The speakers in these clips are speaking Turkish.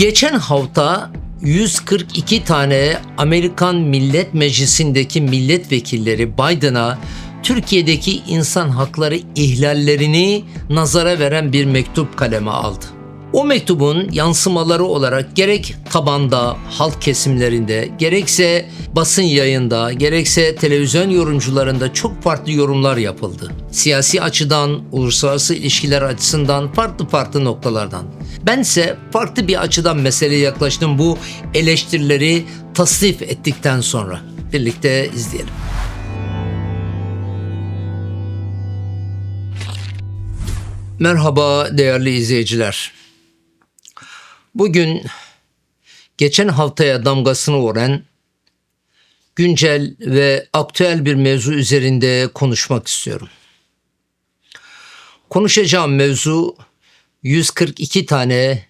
Geçen hafta 142 tane Amerikan Millet Meclisi'ndeki milletvekilleri Biden'a Türkiye'deki insan hakları ihlallerini nazara veren bir mektup kaleme aldı. O mektubun yansımaları olarak gerek tabanda, halk kesimlerinde, gerekse basın yayında, gerekse televizyon yorumcularında çok farklı yorumlar yapıldı. Siyasi açıdan, uluslararası ilişkiler açısından farklı farklı noktalardan. Bense farklı bir açıdan meseleye yaklaştım bu eleştirileri tasnif ettikten sonra. Birlikte izleyelim. Merhaba değerli izleyiciler. Bugün geçen haftaya damgasını vuran güncel ve aktüel bir mevzu üzerinde konuşmak istiyorum. Konuşacağım mevzu 142 tane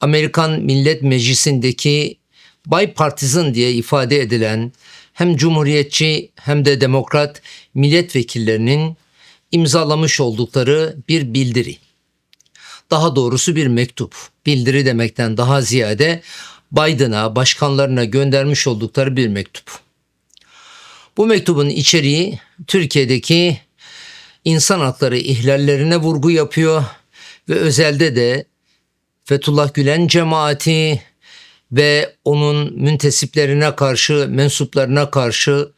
Amerikan Millet Meclisi'ndeki bipartisan diye ifade edilen hem cumhuriyetçi hem de demokrat milletvekillerinin imzalamış oldukları bir bildiri. Daha doğrusu bir mektup. Bildiri demekten daha ziyade Biden'a, başkanlarına göndermiş oldukları bir mektup. Bu mektubun içeriği Türkiye'deki insan hakları ihlallerine vurgu yapıyor ve özelde de Fethullah Gülen cemaati ve onun müntesiplerine karşı, mensuplarına karşı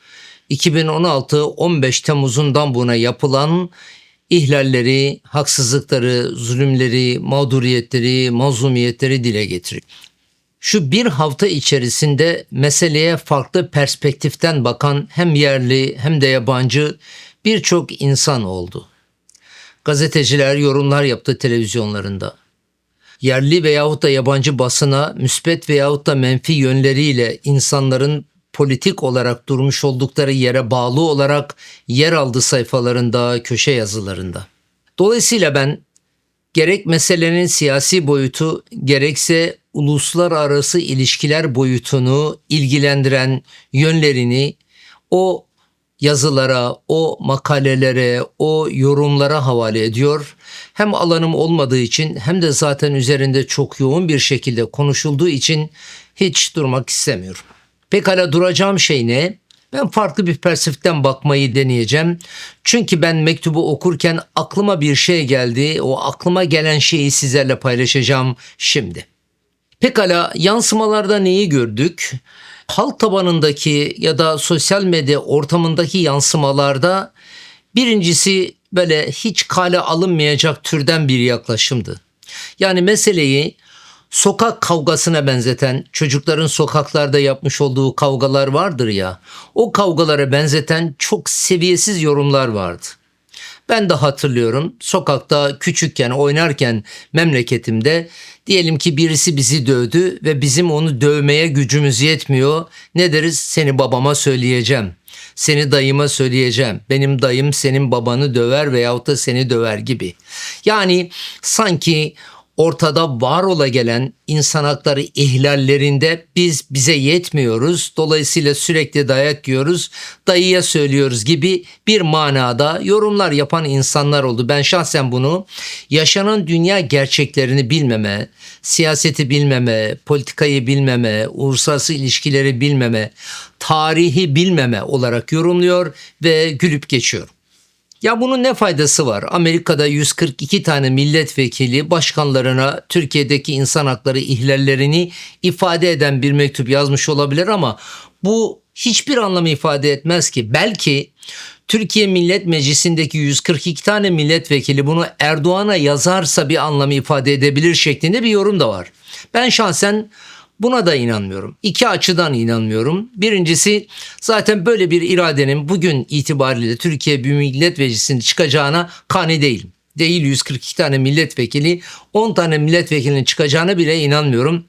2016-15 Temmuz'undan buna yapılan ihlalleri, haksızlıkları, zulümleri, mağduriyetleri, mazlumiyetleri dile getiriyor. Şu bir hafta içerisinde meseleye farklı perspektiften bakan hem yerli hem de yabancı birçok insan oldu. Gazeteciler yorumlar yaptı televizyonlarında. Yerli veyahut da yabancı basına müspet veyahut da menfi yönleriyle insanların politik olarak durmuş oldukları yere bağlı olarak yer aldı sayfalarında, köşe yazılarında. Dolayısıyla ben gerek meselenin siyasi boyutu gerekse uluslararası ilişkiler boyutunu ilgilendiren yönlerini o yazılara, o makalelere, o yorumlara havale ediyor. Hem alanım olmadığı için hem de zaten üzerinde çok yoğun bir şekilde konuşulduğu için hiç durmak istemiyorum. Pekala duracağım şey ne? Ben farklı bir perspektiften bakmayı deneyeceğim. Çünkü ben mektubu okurken aklıma bir şey geldi. O aklıma gelen şeyi sizlerle paylaşacağım şimdi. Pekala yansımalarda neyi gördük? Halk tabanındaki ya da sosyal medya ortamındaki yansımalarda birincisi böyle hiç kale alınmayacak türden bir yaklaşımdı. Yani meseleyi sokak kavgasına benzeten, çocukların sokaklarda yapmış olduğu kavgalar vardır ya, o kavgalara benzeten çok seviyesiz yorumlar vardı. Ben de hatırlıyorum sokakta küçükken oynarken memleketimde diyelim ki birisi bizi dövdü ve bizim onu dövmeye gücümüz yetmiyor. Ne deriz? Seni babama söyleyeceğim. Seni dayıma söyleyeceğim. Benim dayım senin babanı döver veyahut da seni döver gibi. Yani sanki ortada var ola gelen insan hakları ihlallerinde biz bize yetmiyoruz. Dolayısıyla sürekli dayak yiyoruz. Dayıya söylüyoruz gibi bir manada yorumlar yapan insanlar oldu. Ben şahsen bunu yaşanan dünya gerçeklerini bilmeme, siyaseti bilmeme, politikayı bilmeme, uluslararası ilişkileri bilmeme, tarihi bilmeme olarak yorumluyor ve gülüp geçiyorum. Ya bunun ne faydası var? Amerika'da 142 tane milletvekili başkanlarına Türkiye'deki insan hakları ihlallerini ifade eden bir mektup yazmış olabilir ama bu hiçbir anlamı ifade etmez ki. Belki Türkiye Millet Meclisi'ndeki 142 tane milletvekili bunu Erdoğan'a yazarsa bir anlamı ifade edebilir şeklinde bir yorum da var. Ben şahsen Buna da inanmıyorum. İki açıdan inanmıyorum. Birincisi zaten böyle bir iradenin bugün itibariyle Türkiye Büyük Millet Meclisi'nin çıkacağına kani değilim. Değil 142 tane milletvekili 10 tane milletvekilinin çıkacağına bile inanmıyorum.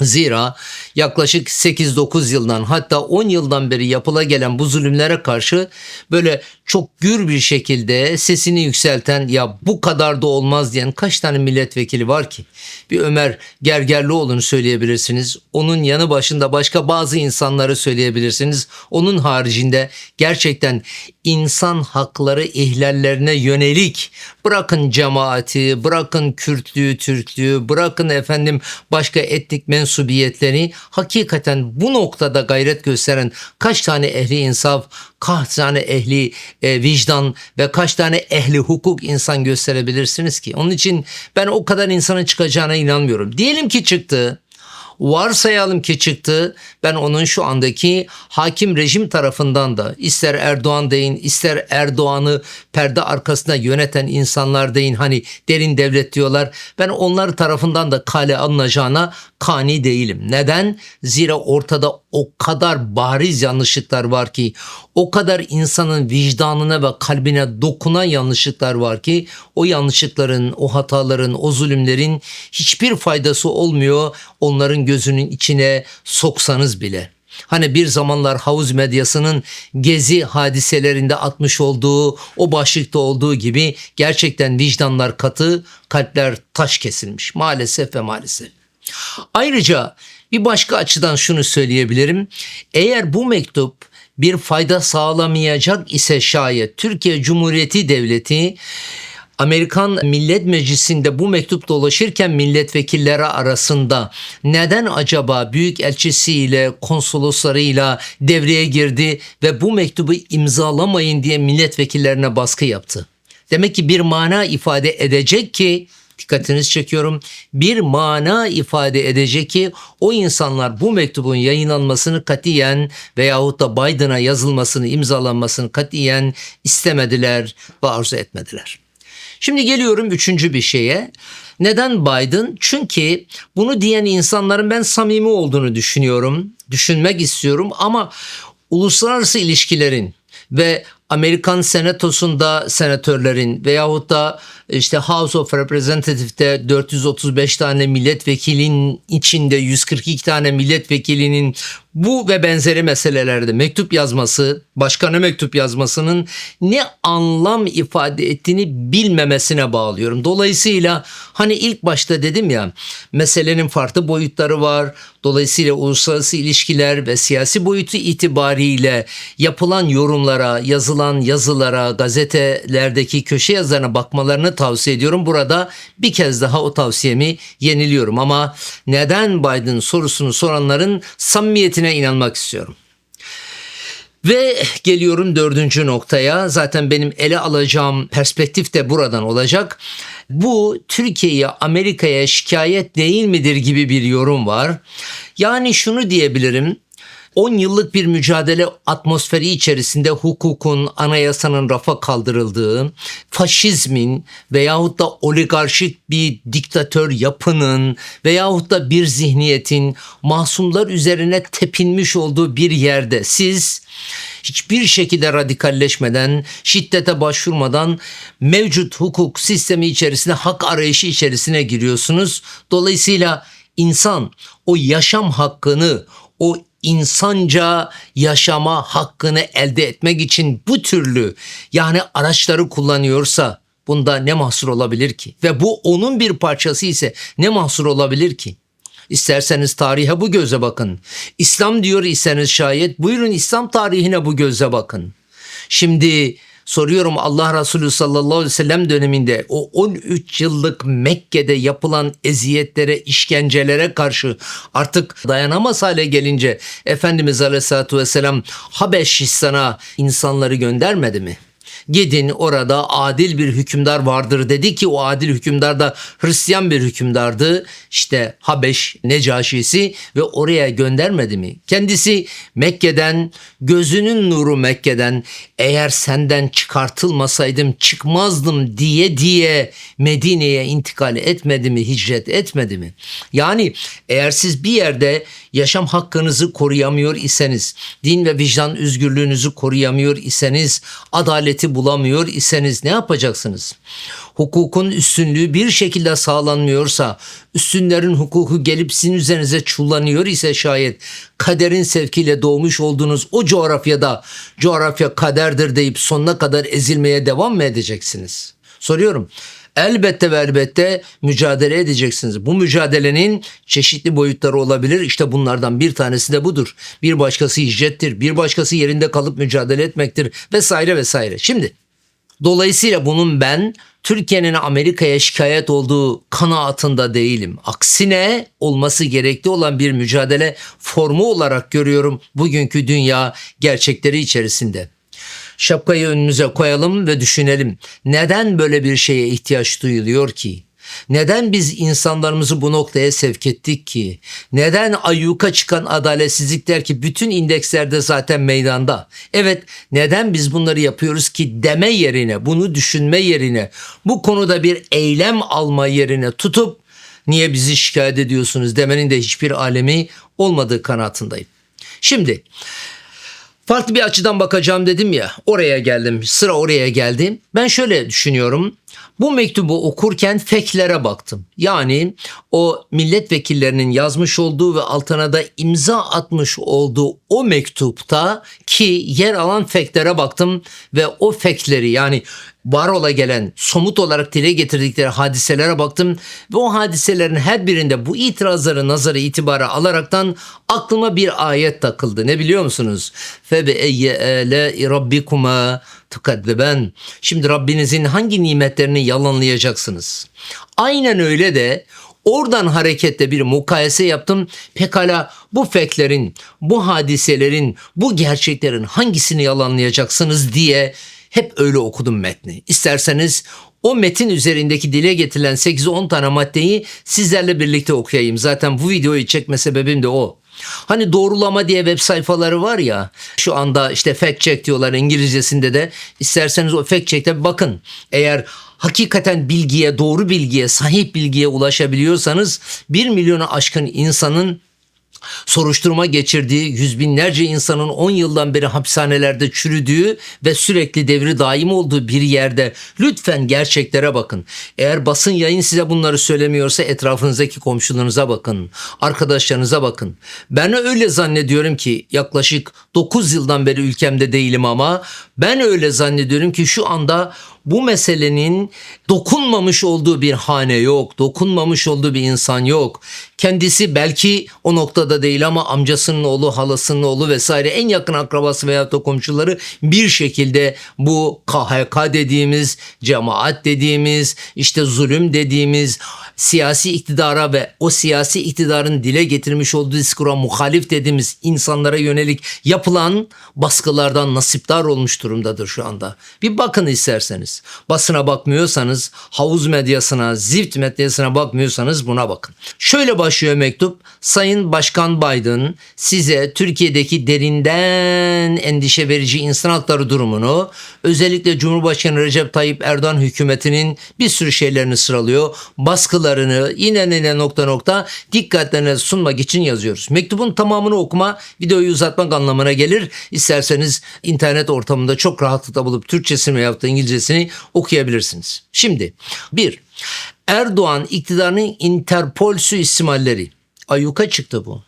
Zira yaklaşık 8-9 yıldan hatta 10 yıldan beri yapıla gelen bu zulümlere karşı böyle çok gür bir şekilde sesini yükselten ya bu kadar da olmaz diyen kaç tane milletvekili var ki? Bir Ömer Gergerlioğlu'nu söyleyebilirsiniz. Onun yanı başında başka bazı insanları söyleyebilirsiniz. Onun haricinde gerçekten insan hakları ihlallerine yönelik bırakın cemaati, bırakın Kürtlüğü, Türklüğü, bırakın efendim başka etnik mensubiyetleri hakikaten bu noktada gayret gösteren kaç tane ehli insaf, kaç tane ehli e, vicdan ve kaç tane ehli hukuk insan gösterebilirsiniz ki? Onun için ben o kadar insanın çıkacağına inanmıyorum. Diyelim ki çıktı. Varsayalım ki çıktı. Ben onun şu andaki hakim rejim tarafından da ister Erdoğan deyin ister Erdoğan'ı perde arkasında yöneten insanlar deyin hani derin devlet diyorlar. Ben onlar tarafından da kale alınacağına kani değilim. Neden? Zira ortada o kadar bariz yanlışlıklar var ki o kadar insanın vicdanına ve kalbine dokunan yanlışlıklar var ki o yanlışlıkların, o hataların, o zulümlerin hiçbir faydası olmuyor onların gözünün içine soksanız bile. Hani bir zamanlar havuz medyasının gezi hadiselerinde atmış olduğu o başlıkta olduğu gibi gerçekten vicdanlar katı, kalpler taş kesilmiş maalesef ve maalesef. Ayrıca bir başka açıdan şunu söyleyebilirim. Eğer bu mektup bir fayda sağlamayacak ise şayet Türkiye Cumhuriyeti Devleti Amerikan Millet Meclisi'nde bu mektup dolaşırken milletvekilleri arasında neden acaba büyük elçisiyle konsoloslarıyla devreye girdi ve bu mektubu imzalamayın diye milletvekillerine baskı yaptı. Demek ki bir mana ifade edecek ki dikkatinizi çekiyorum. Bir mana ifade edecek ki o insanlar bu mektubun yayınlanmasını katiyen veyahut da Biden'a yazılmasını, imzalanmasını katiyen istemediler ve arzu etmediler. Şimdi geliyorum üçüncü bir şeye. Neden Biden? Çünkü bunu diyen insanların ben samimi olduğunu düşünüyorum, düşünmek istiyorum ama uluslararası ilişkilerin ve Amerikan Senatosu'nda senatörlerin veyahut da işte House of Representative'de 435 tane milletvekilinin içinde 142 tane milletvekilinin bu ve benzeri meselelerde mektup yazması, başkana mektup yazmasının ne anlam ifade ettiğini bilmemesine bağlıyorum. Dolayısıyla hani ilk başta dedim ya meselenin farklı boyutları var. Dolayısıyla uluslararası ilişkiler ve siyasi boyutu itibariyle yapılan yorumlara, yazılan yazılara, gazetelerdeki köşe yazılarına bakmalarını tavsiye ediyorum. Burada bir kez daha o tavsiyemi yeniliyorum ama neden Biden sorusunu soranların samimiyetine inanmak istiyorum. Ve geliyorum dördüncü noktaya. Zaten benim ele alacağım perspektif de buradan olacak. Bu Türkiye'ye Amerika'ya şikayet değil midir gibi bir yorum var. Yani şunu diyebilirim. 10 yıllık bir mücadele atmosferi içerisinde hukukun, anayasanın rafa kaldırıldığı, faşizmin veyahut da oligarşik bir diktatör yapının veyahut da bir zihniyetin masumlar üzerine tepinmiş olduğu bir yerde siz hiçbir şekilde radikalleşmeden, şiddete başvurmadan mevcut hukuk sistemi içerisinde hak arayışı içerisine giriyorsunuz. Dolayısıyla insan o yaşam hakkını, o insanca yaşama hakkını elde etmek için bu türlü yani araçları kullanıyorsa bunda ne mahsur olabilir ki? Ve bu onun bir parçası ise ne mahsur olabilir ki? İsterseniz tarihe bu göze bakın. İslam diyor iseniz şayet buyurun İslam tarihine bu göze bakın. Şimdi soruyorum Allah Resulü sallallahu aleyhi ve sellem döneminde o 13 yıllık Mekke'de yapılan eziyetlere, işkencelere karşı artık dayanamaz hale gelince Efendimiz aleyhissalatü vesselam Habeşistan'a insanları göndermedi mi? Gidin orada adil bir hükümdar vardır dedi ki o adil hükümdar da Hristiyan bir hükümdardı. İşte Habeş Necaşisi ve oraya göndermedi mi? Kendisi Mekke'den gözünün nuru Mekke'den eğer senden çıkartılmasaydım çıkmazdım diye diye Medine'ye intikal etmedi mi? Hicret etmedi mi? Yani eğer siz bir yerde yaşam hakkınızı koruyamıyor iseniz, din ve vicdan özgürlüğünüzü koruyamıyor iseniz, adaleti bulamıyor iseniz ne yapacaksınız? Hukukun üstünlüğü bir şekilde sağlanmıyorsa, üstünlerin hukuku gelip sizin üzerinize çullanıyor ise şayet kaderin sevkiyle doğmuş olduğunuz o coğrafyada coğrafya kaderdir deyip sonuna kadar ezilmeye devam mı edeceksiniz? Soruyorum. Elbette ve elbette mücadele edeceksiniz. Bu mücadelenin çeşitli boyutları olabilir. İşte bunlardan bir tanesi de budur. Bir başkası hicrettir, bir başkası yerinde kalıp mücadele etmektir vesaire vesaire. Şimdi dolayısıyla bunun ben Türkiye'nin Amerika'ya şikayet olduğu kanaatında değilim. Aksine olması gerekli olan bir mücadele formu olarak görüyorum bugünkü dünya gerçekleri içerisinde. Şapkayı önümüze koyalım ve düşünelim. Neden böyle bir şeye ihtiyaç duyuluyor ki? Neden biz insanlarımızı bu noktaya sevk ettik ki? Neden ayyuka çıkan adaletsizlikler ki bütün indekslerde zaten meydanda? Evet neden biz bunları yapıyoruz ki deme yerine, bunu düşünme yerine, bu konuda bir eylem alma yerine tutup niye bizi şikayet ediyorsunuz demenin de hiçbir alemi olmadığı kanaatindeyim. Şimdi farklı bir açıdan bakacağım dedim ya oraya geldim sıra oraya geldi. Ben şöyle düşünüyorum bu mektubu okurken feklere baktım. Yani o milletvekillerinin yazmış olduğu ve altına da imza atmış olduğu o mektupta ki yer alan feklere baktım ve o fekleri yani var ola gelen somut olarak dile getirdikleri hadiselere baktım ve o hadiselerin her birinde bu itirazları nazara itibara alaraktan aklıma bir ayet takıldı. Ne biliyor musunuz? Fe be eyye ele rabbikuma tukaddiben. Şimdi Rabbinizin hangi nimetlerini yalanlayacaksınız? Aynen öyle de Oradan hareketle bir mukayese yaptım. Pekala bu feklerin, bu hadiselerin, bu gerçeklerin hangisini yalanlayacaksınız diye hep öyle okudum metni. İsterseniz o metin üzerindeki dile getirilen 8-10 tane maddeyi sizlerle birlikte okuyayım. Zaten bu videoyu çekme sebebim de o. Hani doğrulama diye web sayfaları var ya şu anda işte fact check diyorlar İngilizcesinde de isterseniz o fact check'te bakın. Eğer hakikaten bilgiye doğru bilgiye sahip bilgiye ulaşabiliyorsanız 1 milyonu aşkın insanın soruşturma geçirdiği, yüz binlerce insanın 10 yıldan beri hapishanelerde çürüdüğü ve sürekli devri daim olduğu bir yerde lütfen gerçeklere bakın. Eğer basın yayın size bunları söylemiyorsa etrafınızdaki komşularınıza bakın, arkadaşlarınıza bakın. Ben öyle zannediyorum ki yaklaşık 9 yıldan beri ülkemde değilim ama ben öyle zannediyorum ki şu anda bu meselenin dokunmamış olduğu bir hane yok, dokunmamış olduğu bir insan yok. Kendisi belki o noktada değil ama amcasının oğlu, halasının oğlu vesaire en yakın akrabası veya da komşuları bir şekilde bu KHK dediğimiz, cemaat dediğimiz, işte zulüm dediğimiz siyasi iktidara ve o siyasi iktidarın dile getirmiş olduğu diskura muhalif dediğimiz insanlara yönelik yapılan baskılardan nasiptar olmuş durumdadır şu anda. Bir bakın isterseniz. Basına bakmıyorsanız, havuz medyasına, zift medyasına bakmıyorsanız buna bakın. Şöyle başlıyor mektup. Sayın Başkan Biden size Türkiye'deki derinden endişe verici insan hakları durumunu, özellikle Cumhurbaşkanı Recep Tayyip Erdoğan hükümetinin bir sürü şeylerini sıralıyor. Baskılarını yine yine nokta nokta dikkatlerine sunmak için yazıyoruz. Mektubun tamamını okuma videoyu uzatmak anlamına gelir. İsterseniz internet ortamında çok rahatlıkla bulup Türkçesini veyahut da İngilizcesini okuyabilirsiniz. Şimdi bir Erdoğan iktidarının Interpol suistimalleri. Ayyuka çıktı bu.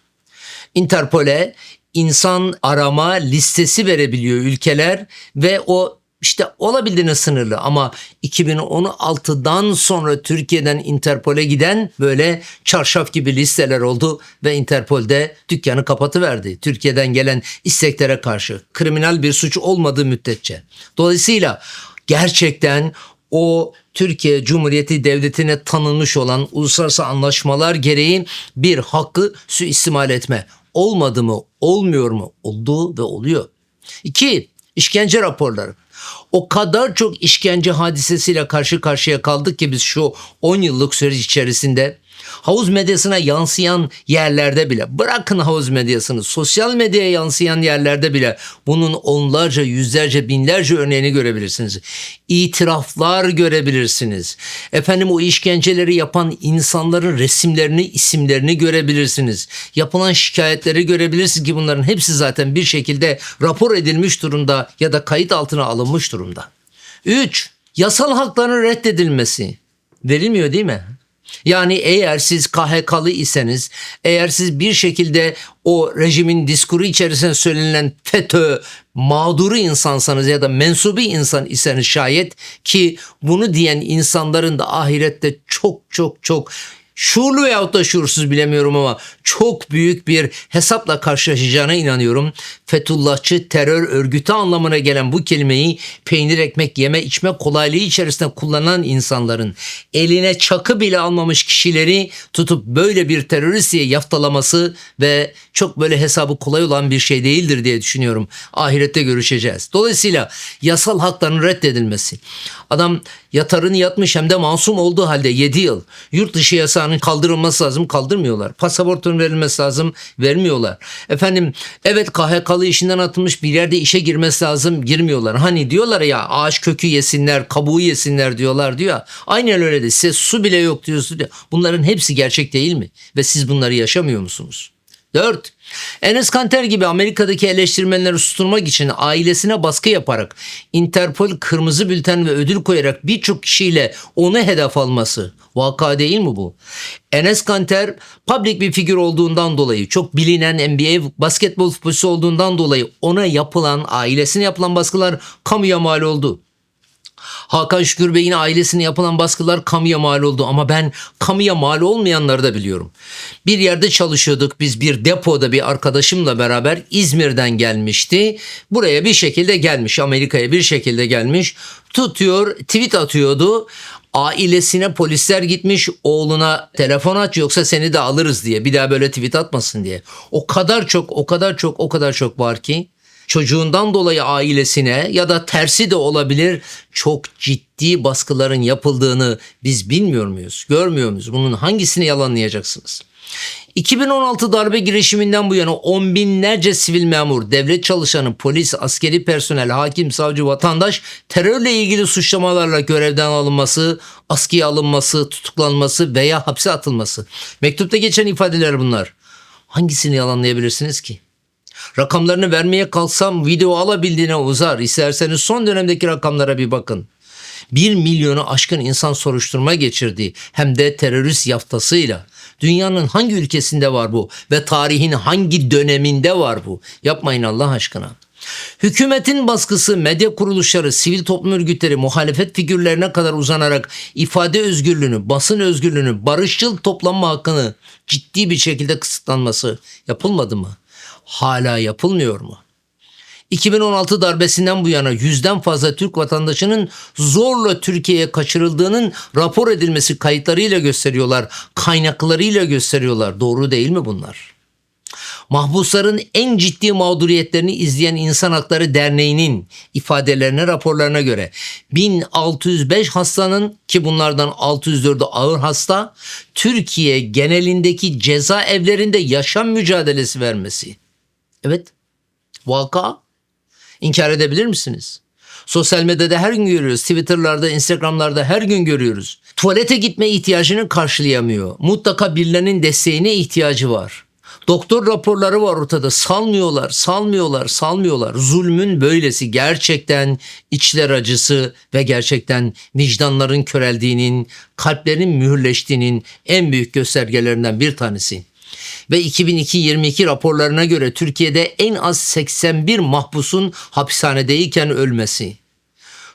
Interpol'e insan arama listesi verebiliyor ülkeler ve o işte olabildiğine sınırlı ama 2016'dan sonra Türkiye'den Interpol'e giden böyle çarşaf gibi listeler oldu ve Interpol'de dükkanı kapatıverdi. Türkiye'den gelen isteklere karşı kriminal bir suç olmadığı müddetçe. Dolayısıyla gerçekten o Türkiye Cumhuriyeti Devleti'ne tanınmış olan uluslararası anlaşmalar gereği bir hakkı suistimal etme. Olmadı mı, olmuyor mu? Oldu ve oluyor. İki, işkence raporları. O kadar çok işkence hadisesiyle karşı karşıya kaldık ki biz şu 10 yıllık süreç içerisinde havuz medyasına yansıyan yerlerde bile bırakın havuz medyasını sosyal medyaya yansıyan yerlerde bile bunun onlarca yüzlerce binlerce örneğini görebilirsiniz. İtiraflar görebilirsiniz. Efendim o işkenceleri yapan insanların resimlerini isimlerini görebilirsiniz. Yapılan şikayetleri görebilirsiniz ki bunların hepsi zaten bir şekilde rapor edilmiş durumda ya da kayıt altına alınmış durumda. Üç, yasal hakların reddedilmesi. Verilmiyor değil mi? Yani eğer siz KHK'lı iseniz, eğer siz bir şekilde o rejimin diskuru içerisinde söylenilen FETÖ mağduru insansanız ya da mensubi insan iseniz şayet ki bunu diyen insanların da ahirette çok çok çok şuurlu veyahut da şuursuz bilemiyorum ama çok büyük bir hesapla karşılaşacağına inanıyorum. Fethullahçı terör örgütü anlamına gelen bu kelimeyi peynir ekmek yeme içme kolaylığı içerisinde kullanan insanların eline çakı bile almamış kişileri tutup böyle bir terörist diye yaftalaması ve çok böyle hesabı kolay olan bir şey değildir diye düşünüyorum. Ahirette görüşeceğiz. Dolayısıyla yasal hakların reddedilmesi. Adam yatarını yatmış hem de masum olduğu halde 7 yıl yurt dışı yasağının kaldırılması lazım kaldırmıyorlar. Pasaportun verilmesi lazım vermiyorlar. Efendim evet KHK'lı işinden atılmış bir yerde işe girmesi lazım girmiyorlar. Hani diyorlar ya ağaç kökü yesinler kabuğu yesinler diyorlar diyor. Aynen öyle de size su bile yok diyorsunuz. ya. Bunların hepsi gerçek değil mi? Ve siz bunları yaşamıyor musunuz? 4. Enes Kanter gibi Amerika'daki eleştirmenleri susturmak için ailesine baskı yaparak Interpol kırmızı bülten ve ödül koyarak birçok kişiyle onu hedef alması vaka değil mi bu? Enes Kanter public bir figür olduğundan dolayı çok bilinen NBA basketbol futbolcusu olduğundan dolayı ona yapılan ailesine yapılan baskılar kamuya mal oldu. Hakan Şükür Bey'in ailesine yapılan baskılar kamuya mal oldu ama ben kamuya mal olmayanları da biliyorum. Bir yerde çalışıyorduk biz bir depoda bir arkadaşımla beraber İzmir'den gelmişti. Buraya bir şekilde gelmiş Amerika'ya bir şekilde gelmiş tutuyor tweet atıyordu. Ailesine polisler gitmiş oğluna telefon aç yoksa seni de alırız diye bir daha böyle tweet atmasın diye. O kadar çok o kadar çok o kadar çok var ki çocuğundan dolayı ailesine ya da tersi de olabilir çok ciddi baskıların yapıldığını biz bilmiyor muyuz? Görmüyor muyuz? Bunun hangisini yalanlayacaksınız? 2016 darbe girişiminden bu yana on binlerce sivil memur, devlet çalışanı, polis, askeri personel, hakim, savcı, vatandaş terörle ilgili suçlamalarla görevden alınması, askıya alınması, tutuklanması veya hapse atılması. Mektupta geçen ifadeler bunlar. Hangisini yalanlayabilirsiniz ki? Rakamlarını vermeye kalksam video alabildiğine uzar. İsterseniz son dönemdeki rakamlara bir bakın. 1 milyonu aşkın insan soruşturma geçirdi hem de terörist yaftasıyla. Dünyanın hangi ülkesinde var bu ve tarihin hangi döneminde var bu? Yapmayın Allah aşkına. Hükümetin baskısı, medya kuruluşları, sivil toplum örgütleri, muhalefet figürlerine kadar uzanarak ifade özgürlüğünü, basın özgürlüğünü, barışçıl toplanma hakkını ciddi bir şekilde kısıtlanması yapılmadı mı? Hala yapılmıyor mu? 2016 darbesinden bu yana yüzden fazla Türk vatandaşının zorla Türkiye'ye kaçırıldığının rapor edilmesi kayıtlarıyla gösteriyorlar, kaynaklarıyla gösteriyorlar. Doğru değil mi bunlar? Mahpusların en ciddi mağduriyetlerini izleyen İnsan Hakları Derneği'nin ifadelerine, raporlarına göre 1605 hastanın ki bunlardan 604'ü ağır hasta Türkiye genelindeki cezaevlerinde yaşam mücadelesi vermesi. Evet. Vaka. İnkar edebilir misiniz? Sosyal medyada her gün görüyoruz. Twitter'larda, Instagram'larda her gün görüyoruz. Tuvalete gitme ihtiyacını karşılayamıyor. Mutlaka birilerinin desteğine ihtiyacı var. Doktor raporları var ortada. Salmıyorlar, salmıyorlar, salmıyorlar. Zulmün böylesi gerçekten içler acısı ve gerçekten vicdanların köreldiğinin, kalplerin mühürleştiğinin en büyük göstergelerinden bir tanesi ve 2002-22 raporlarına göre Türkiye'de en az 81 mahpusun hapishanedeyken ölmesi.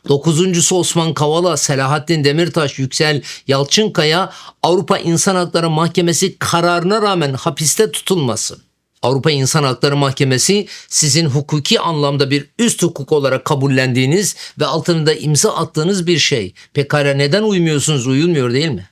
Dokuzuncusu Osman Kavala, Selahattin Demirtaş, Yüksel Yalçınkaya Avrupa İnsan Hakları Mahkemesi kararına rağmen hapiste tutulması. Avrupa İnsan Hakları Mahkemesi sizin hukuki anlamda bir üst hukuk olarak kabullendiğiniz ve altında imza attığınız bir şey. Pekala neden uymuyorsunuz? Uyulmuyor değil mi?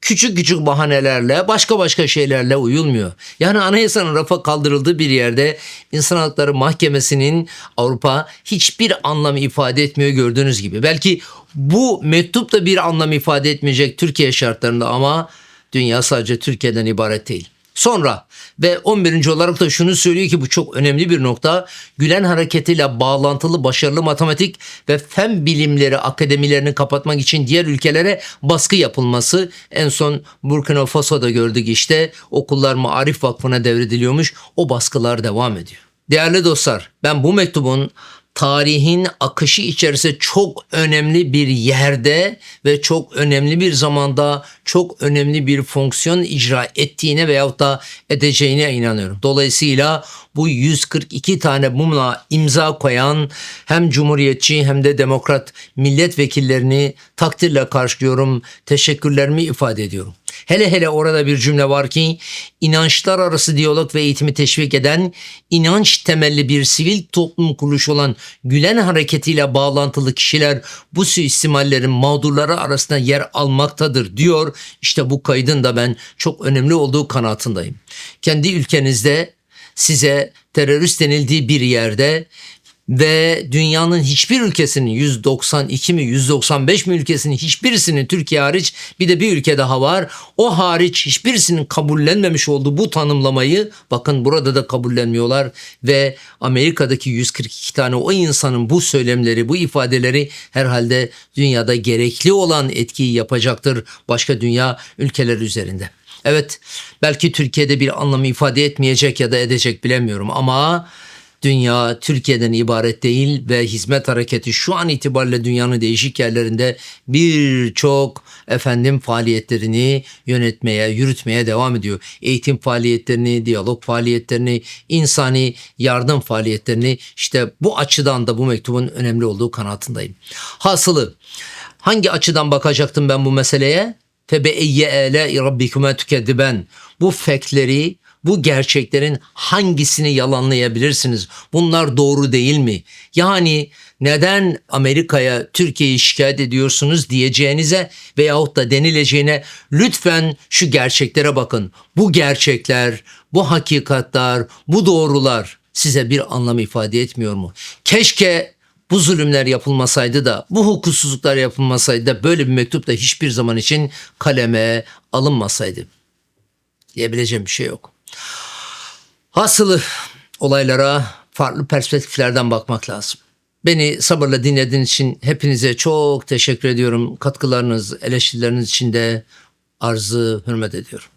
Küçük küçük bahanelerle başka başka şeylerle uyulmuyor. Yani anayasanın rafa kaldırıldığı bir yerde İnsan Hakları Mahkemesi'nin Avrupa hiçbir anlam ifade etmiyor gördüğünüz gibi. Belki bu mektup da bir anlam ifade etmeyecek Türkiye şartlarında ama dünya sadece Türkiye'den ibaret değil. Sonra ve 11. olarak da şunu söylüyor ki bu çok önemli bir nokta. Gülen hareketiyle bağlantılı başarılı matematik ve fen bilimleri akademilerini kapatmak için diğer ülkelere baskı yapılması. En son Burkina Faso'da gördük işte okullar Maarif Vakfı'na devrediliyormuş. O baskılar devam ediyor. Değerli dostlar ben bu mektubun tarihin akışı içerisinde çok önemli bir yerde ve çok önemli bir zamanda çok önemli bir fonksiyon icra ettiğine veyahut da edeceğine inanıyorum. Dolayısıyla bu 142 tane buna imza koyan hem cumhuriyetçi hem de demokrat milletvekillerini takdirle karşılıyorum. Teşekkürlerimi ifade ediyorum. Hele hele orada bir cümle var ki inançlar arası diyalog ve eğitimi teşvik eden inanç temelli bir sivil toplum kuruluşu olan Gülen hareketiyle bağlantılı kişiler bu suistimallerin mağdurları arasında yer almaktadır diyor. İşte bu kaydın da ben çok önemli olduğu kanaatindeyim. Kendi ülkenizde size terörist denildiği bir yerde ve dünyanın hiçbir ülkesinin 192 mi 195 mi ülkesinin hiçbirisinin Türkiye hariç bir de bir ülke daha var. O hariç hiçbirisinin kabullenmemiş olduğu bu tanımlamayı bakın burada da kabullenmiyorlar ve Amerika'daki 142 tane o insanın bu söylemleri bu ifadeleri herhalde dünyada gerekli olan etkiyi yapacaktır başka dünya ülkeleri üzerinde. Evet belki Türkiye'de bir anlamı ifade etmeyecek ya da edecek bilemiyorum ama dünya Türkiye'den ibaret değil ve hizmet hareketi şu an itibariyle dünyanın değişik yerlerinde birçok efendim faaliyetlerini yönetmeye, yürütmeye devam ediyor. Eğitim faaliyetlerini, diyalog faaliyetlerini, insani yardım faaliyetlerini işte bu açıdan da bu mektubun önemli olduğu kanaatindeyim. Hasılı hangi açıdan bakacaktım ben bu meseleye? Febeyye ele rabbikuma tükediben. Bu fekleri bu gerçeklerin hangisini yalanlayabilirsiniz? Bunlar doğru değil mi? Yani neden Amerika'ya Türkiye'yi şikayet ediyorsunuz diyeceğinize veyahut da denileceğine lütfen şu gerçeklere bakın. Bu gerçekler, bu hakikatler, bu doğrular size bir anlam ifade etmiyor mu? Keşke bu zulümler yapılmasaydı da bu hukuksuzluklar yapılmasaydı da böyle bir mektup da hiçbir zaman için kaleme alınmasaydı diyebileceğim bir şey yok. Hasılı olaylara farklı perspektiflerden bakmak lazım. Beni sabırla dinlediğiniz için hepinize çok teşekkür ediyorum. Katkılarınız, eleştirileriniz için de arzı hürmet ediyorum.